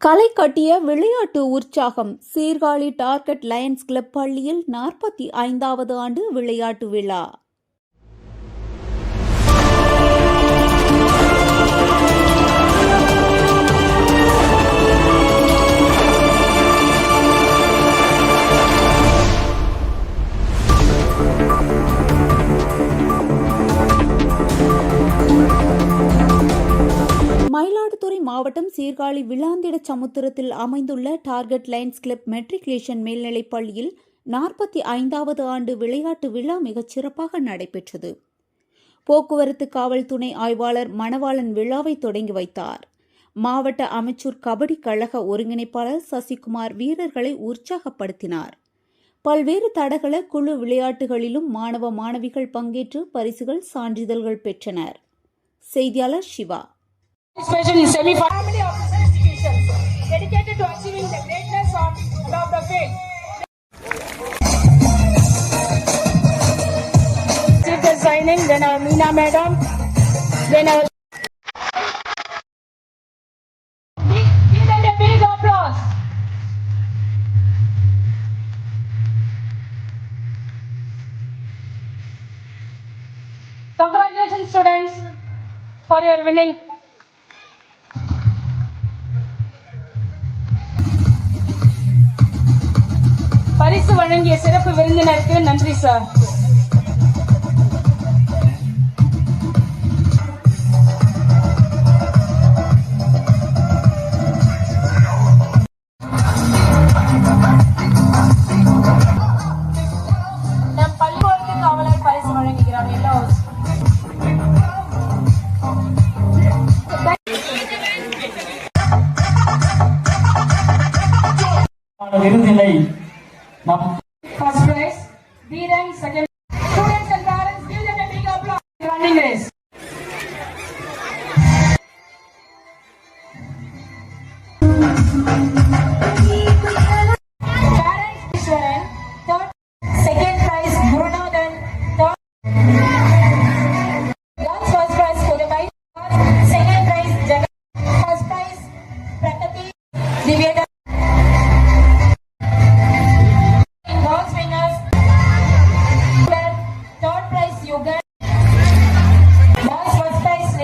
களை கட்டிய விளையாட்டு உற்சாகம். சீர்காழி டார்கெட் லயன்ஸ் கிளப் பள்ளியில் நாற்பத்தி ஐந்தாவது ஆண்டு விளையாட்டு விழா. மாவட்டம் சீர்காழி விளாந்திட சமுத்திரத்தில் அமைந்துள்ள டார்கெட் லைன்ஸ் கிளப் மெட்ரிகுலேஷன் மேல்நிலைப் பள்ளியில் நாற்பத்தி ஐந்தாவது ஆண்டு விளையாட்டு விழா மிகச் சிறப்பாக நடைபெற்றது. போக்குவரத்து காவல் துணை ஆய்வாளர் மணவாளன் விழாவை தொடங்கி வைத்தார். மாவட்ட அமைச்சூர் கபடி கழக ஒருங்கிணைப்பாளர் சசிகுமார் வீரர்களை உற்சாகப்படுத்தினார். பல்வேறு தடகள குழு விளையாட்டுகளிலும் மாணவ மாணவிகள் பங்கேற்று பரிசுகள் சான்றிதழ்கள் பெற்றனர். செய்தியாளர் Siva Participation in semi-final. Family of institutions dedicated to achieving the greatness of the faith. Sit the signing, then our Meena madam, then our. Give give them a big applause. Congratulations students for your winning. பரிசு வழங்கிய சிறப்பு விருந்தினருக்கு நன்றி sir. நம் காவலர் பரிசு விருதினை First prize, Veeran, second.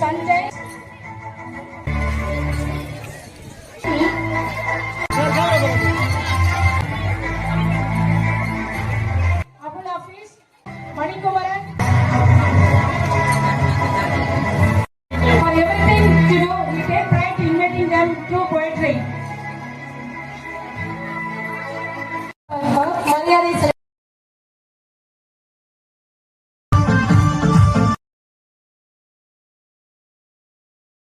Sunday.